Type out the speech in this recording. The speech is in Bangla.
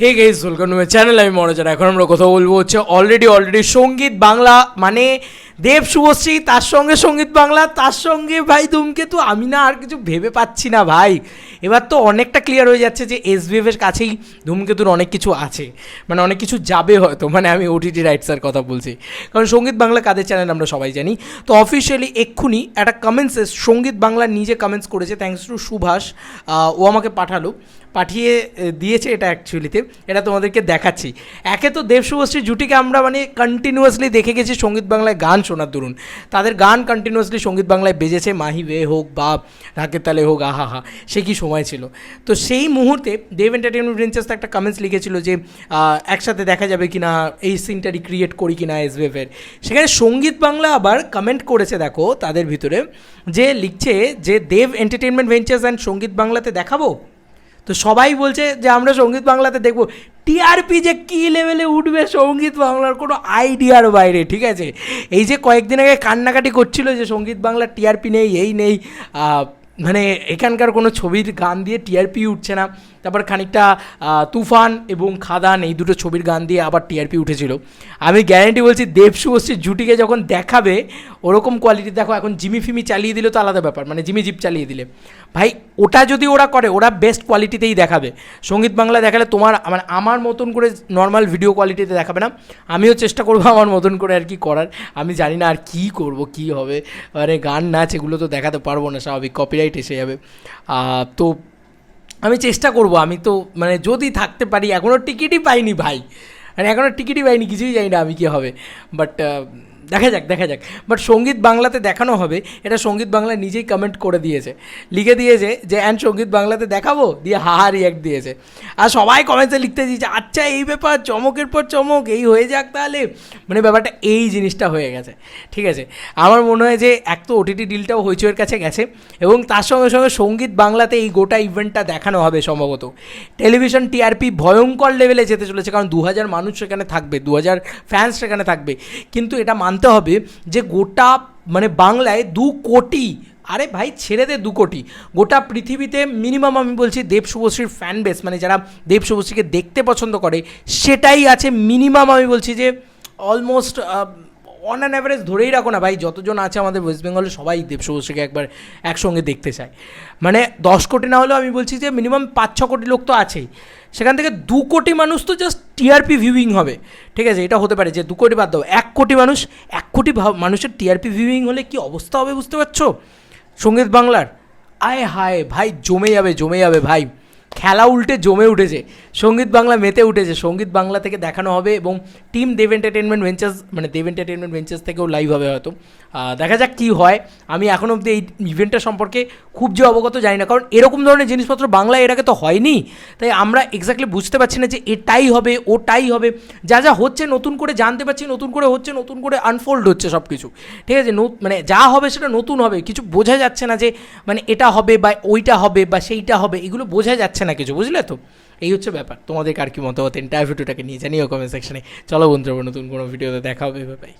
হে গেইস ওয়েলকাম চ্যানেল আমি মনোজার এখন আমরা কথা বলব হচ্ছে অলরেডি অলরেডি সংগীত বাংলা। মানে দেব শুভশ্রী, তার সঙ্গে সংগীত বাংলা, তার সঙ্গে ভাই ধূমকেতু। আমি না আর কিছু ভেবে পাচ্ছি না ভাই। এবার তো অনেকটা ক্লিয়ার হয়ে যাচ্ছে যে এস এর কাছেই ধূমকেতুর অনেক কিছু আছে। মানে অনেক কিছু যাবে হয়তো। মানে আমি ওটিটি রাইটসের কথা বলছি। কারণ সংগীত বাংলা কাদের চ্যানেল আমরা সবাই জানি। তো অফিসিয়ালি এক্ষুনি একটা কমেন্টস সংগীত বাংলা নিজে কমেন্টস করেছে। থ্যাংকস টু সুভাষ ও আমাকে পাঠালো। পাঠিয়ে দিয়েছে এটা অ্যাকচুয়ালিতে এটা তোমাদেরকে দেখাচ্ছি। একে তো দেব শুভশ্রী জুটিকে আমরা মানে কন্টিনিউয়াসলি দেখে গেছি সংগীত বাংলায় গান শোনার দরুন। তাদের গান কন্টিনিউয়াসলি সংগীত বাংলায় বেজেছে, মাহি বে হোক বা ঢাকের তালে হোক, আহা হা সে কি সময় ছিল? তো সেই মুহূর্তে দেব এন্টারটেনমেন্ট ভেঞ্চার্স একটা কমেন্টস লিখেছিল যে একসাথে দেখা যাবে কি না এই সিনটা রিক্রিয়েট করি কি না এসবিএফের সেখানে সংগীত বাংলা আবার কমেন্ট করেছে, দেখো, তাদের ভিতরে, যে লিখছে যে দেব এন্টারটেনমেন্ট ভেঞ্চার্স অ্যান্ড সংগীত বাংলাতে দেখাবো? তো সবাই বলছে যে আমরা সংগীত বাংলাতে দেখব। টিআরপি যে কী লেভেলে উঠবে সংগীত বাংলার কোনো আইডিয়ার বাইরে, ঠিক আছে? এই যে কয়েকদিন আগে কান্নাকাটি করছিল যে সংগীত বাংলার টিআরপি নেই, এই নেই মানে এখানকার কোনো ছবির গান দিয়ে টিআরপি উঠছে না। তারপর খানিকটা তুফান এবং খাদান এই দুটো ছবির গান দিয়ে আবার টিআরপি উঠেছিল। আমি গ্যারেন্টি বলছি দেব শুভশ্রীর জুটিকে যখন দেখাবে, ওরকম কোয়ালিটি দেখো, এখন জিমি ফিমি চালিয়ে দিলে তো আলাদা ব্যাপার মানে জিমি জিপ চালিয়ে দিলে। ভাই, ওটা যদি ওরা করে, ওরা বেস্ট কোয়ালিটিতেই দেখাবে। সংগীত বাংলা দেখালে তোমার মানে আমার মতন করে নর্মাল ভিডিও কোয়ালিটিতে দেখাবে না। আমিও চেষ্টা করব আমার মতন করে আর কি করার। আমি জানি না আর কী করব, কী হবে। মানে গান নাচ এগুলো তো দেখাতে পারব না স্বাভাবিক কপিরাইট এসে যাবে। তো আমি চেষ্টা করব, আমি তো মানে যদি থাকতে পারি এখনও টিকিটই পাইনি ভাই। মানে এখনও টিকিটই পাইনি, কিছুই জানি না আমি কী হবে। বাট দেখা যাক দেখা যাক। বাট সংগীত বাংলাতে দেখানো হবে, এটা সংগীত বাংলা নিজেই কমেন্ট করে দিয়েছে। লিখে দিয়েছে যে অ্যান্ড সংগীত বাংলাতে দেখাবো? দিয়ে হাহা রিয়াক্ট দিয়েছে। আর সবাই কমেন্টসে লিখতে দিয়েছে আচ্ছা এই ব্যাপার, চমকের পর চমক, এই হয়ে যাক তাহলে। মানে ব্যাপারটা এই জিনিসটা হয়ে গেছে। ঠিক আছে? আমার মনে হয় যে, এক তো ওটিটি ডিলটাও হইচইয়ের কাছে গেছে, এবং তার সঙ্গে সঙ্গে সংগীত বাংলাতে এই গোটা ইভেন্টটা দেখানো হবে সম্ভবত। টেলিভিশন টিআরপি ভয়ঙ্কর লেভেলে যেতে চলেছে, কারণ দু হাজার মানুষ সেখানে থাকবে দু হাজার ফ্যান্স সেখানে থাকবে। কিন্তু এটা মানতে হবে যে গোটা মানে বাংলায় দু কোটি, আরে ভাই ছেড়ে দে দু কোটি। গোটা পৃথিবীতে মিনিমাম আমি বলছি দেব শুভশ্রীর ফ্যান বেস মানে যারা দেব শুভশ্রীকে দেখতে পছন্দ করে, সেটাই আছে মিনিমাম আমি বলছি যে অলমোস্ট অন অ্যান অ্যাভারেজ ধরেই রাখো না ভাই, যতজন আছে আমাদের ওয়েস্ট বেঙ্গলে সবাই দেব শুভশ্রীকে একবার একসঙ্গে দেখতে চায়। মানে দশ কোটি না হলেও আমি বলছি যে মিনিমাম পাঁচ ছ কোটি লোক তো আছেই। সেখান থেকে দু কোটি মানুষ তো জাস্ট টিআরপি ভিউইং হবে। ঠিক আছে, এটা হতে পারে যে দু কোটি বাদ দাও, এক কোটি মানুষ, এক কোটি মানুষের টিআরপি ভিউইং হলে কি অবস্থা হবে বুঝতে পারছ? সংগীত বাংলার, আয় হায়, ভাই জমে যাবে জমে যাবে ভাই। খেলা উল্টে জমে উঠেছে, সংগীত বাংলা মেতে উঠেছে, সংগীত বাংলা থেকে দেখানো হবে এবং টিম দেব এন্টারটেনমেন্ট ভেঞ্চার্স মানে দেব এন্টারটেনমেন্ট ভেঞ্চার্স থেকেও লাইভ হবে হয়তো। দেখা যাক কী হয়। আমি এখন অবধি এই ইভেন্টটা সম্পর্কে খুব যে অবগত জানি না, কারণ এরকম ধরনের জিনিসপত্র বাংলায় এর আগে তো হয়নি। তাই আমরা এক্স্যাক্টলি বুঝতে পারছি না যে এটাই হবে, ওটাই হবে। যা যা হচ্ছে নতুন করে জানতে পারছি, নতুন করে হচ্ছে, নতুন করে আনফোল্ড হচ্ছে সব কিছু ঠিক আছে মানে যা হবে সেটা নতুন হবে। কিছু বোঝা যাচ্ছে না যে মানে এটা হবে বা ওইটা হবে বা সেইটা হবে, এগুলো বোঝা যাচ্ছে না কিছু, বুঝলে তো? এই হচ্ছে ব্যাপার। তোমাদের আর কি মতামত এন্টায়ার ভিডিওটাকে নিয়ে জানিও কমেন্ট সেকশনে চলো বন্ধুরা, নতুন কোনো ভিডিওতে দেখা হবে বাই